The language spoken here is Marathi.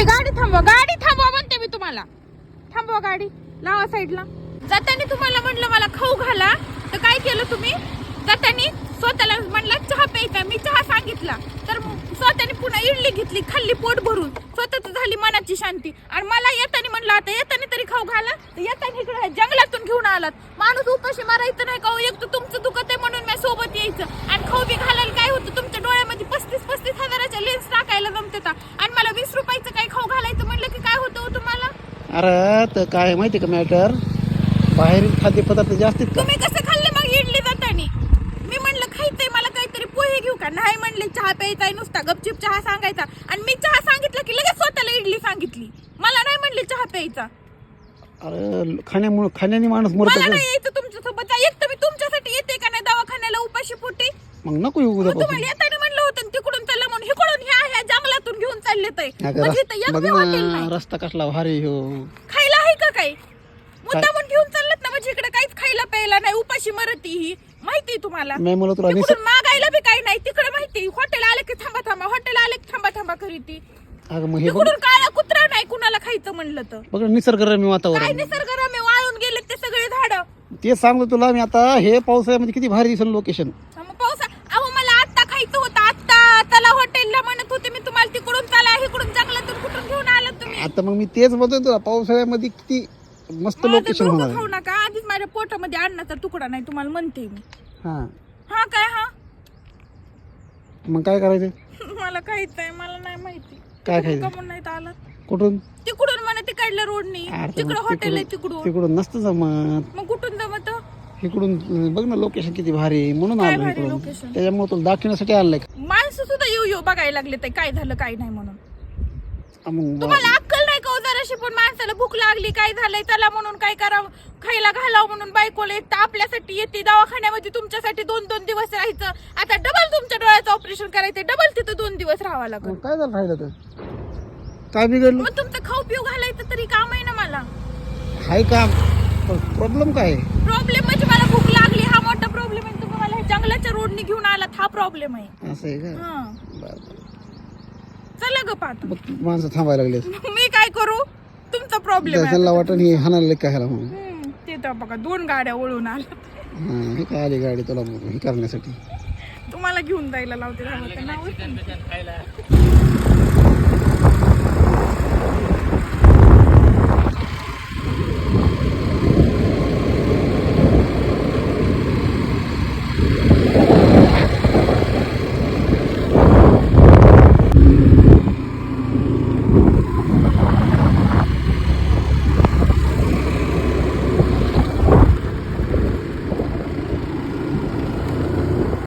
तुम्ही गाडी थांबवा गाडी थांबवा म्हणते मी तुम्हाला. थांबवा गाडी लावा साईडला. जाताना तुम्हाला म्हणलं मला खाऊ घाला. तर काय केलं तुम्ही? जाताना स्वतःला म्हणलं चहा प्यायचा मी चहा सांगितला. तर स्वतःने पुन्हा इडली घेतली खाल्ली पोट भरून. स्वतःच झाली मनाची शांती. आणि मला येताना म्हणलं आता येताना तरी खाऊ घाला. तर येताना इकडे जंगलातून घेऊन आलात. माणूस उपाशी मारायचं नाही का हो, एक तर तुमचं दुखत आहे म्हणून मी सोबत यायचं. आणि खाऊ बी घालायला काय होतं? तुमच्या डोळ्यामध्ये पस्तीस पस्तीस हजाराच्या लेन्स टाकायला जमते आणि मला वीस रुपयाचं काही खाऊ घालायचं म्हणलं की काय होतं हो तुम्हाला अरे तर काय माहिती का मॅटर बाहेरील खाद्यपदार्थ जास्तीत का? तुम्ही कसं खाल्ले मग इडली जातानी मी म्हणलं खायचंय मला काहीतरी पोहे घेऊ का? नाही म्हणले चहा प्यायचा नुसता गपचिप चहा सांगायचा. आणि मी चहा सांगितलं की लगेच स्वतःला इडली सांगितली. मला नाही म्हणले चहा प्यायचा. अरे खाण्यामुळे खाण्याने माणूस मरतो मला नाही यायचं तुमच्यासोबत एक तर मी तुमच्यासाठी येते का नाही दवाखान्याला उपाशी पोटी? मग नको येऊ मग उद्यापासून तुम्हाला येताना म्हणलं होतं ना तिकडून चला म्हणून इकडून ह्या ह्या म्हणजे इथं एक बी हॉटेल नाही. रस्ता कसला भारी हो. खायला आहे का काही? मुद्दामून घेऊन चालत ना म्हणजे इकडे काहीच खायला प्यायला नाही. उपाशी मरती ही. माहिती तुम्हाला? मी मला तुला निसर्ग तिकडून मागायला बी काही नाही. तिकडे माहिती हॉटेल आले की थांबा थांबा हॉटेल आले की थांबा थांबा करीती. अगं मग हे बघ तिकडून काळा कुत्रा नाही कुणाला खायचं म्हणलं तर. बघ निसर्गरम्य काय वातावरण निसर्गरम्य वाळून गेले ते सगळे झाड. तेच सांगतो तुला मी आता हे पावसाळ्यामध्ये किती भारी दिसेल लोकेशन मग पावसा अहो मला आत्ता खायचं होतं आत्ता त्याला हॉटेलला म्हणत होते मी तुम्हाला तिकडून जंगलातून कुठून घेऊन आलात तुम्ही? आता मग मी तेच बोलतोय तुला पावसाळ्यामध्ये किती मस्त माझं लोकेशन डोकं होणार खाऊ आहे. नका. आधीच माझ्या पोटामध्ये अन्नाचा तुकडा नाही तुम्हाला म्हणते मी. हा. हा काय हा? मग काय करायचं मला खायचंय मला नाही माहिती. काय खायचं कमून नाही आलं कुठून? तिकडून म्हणा तिकडल्या रोडनी. अरे तिकडं मग हॉटेल आहे तिकडून. तिकडून नसतं जमत. मग कुठून जमत? इकडून बघ ना लोकेशन किती भारी आहे. म्हणून काय आलो भारी इकडून. location? त्याच्यामुळे तुला दाखवण्यासाठी आणलंय माणसं सुद्धा येऊ येऊ बघायला लागले ते काय झालं काय नाही म्हणून. मग तुम्हाला अक्कल नाही का हो जराशी? पण माणसाला भूक लागली काय झालंय? त्याला म्हणून काय करावं? खायला घालावं म्हणून बायकोला एक तर आपल्यासाठी येते दवाखान्यामध्ये तुमच्यासाठी दोन दोन दिवस राहायचं. आता डबल तुमच्या डोळ्याचं ऑपरेशन करायचं डबल तिथं दोन दिवस राहावं लागल. मग काय झालं राहिलं तर? काय बिघडलं? मग तुमचं खाऊ पिऊ घालायचं तरी काम आहे ना मला. हाय का? प्रॉब्लेम काय? आहे? प्रॉब्लेम म्हणजे मला भूक लागली. हा मोठा प्रॉब्लेम आहे. तुम्ही मला हे जंगलाच्या रोडनी घेऊन आलात. हा प्रॉब्लेम आहे. असं आहे का? हा. बरं बरं. चला ग पाहतो? बघ माणसं थांबायला लागले मी काय करू? तुमचा प्रॉब्लेम आहे त्याला वाटण हे हाणायला काय ह्याला म्हणून. हम्म, ते तर बघा दोन गाड्या वळून आल्या. हा हे काय आली गाडी तुला हे करण्यासाठी. तुम्हाला घेऊन जायला लावते नाव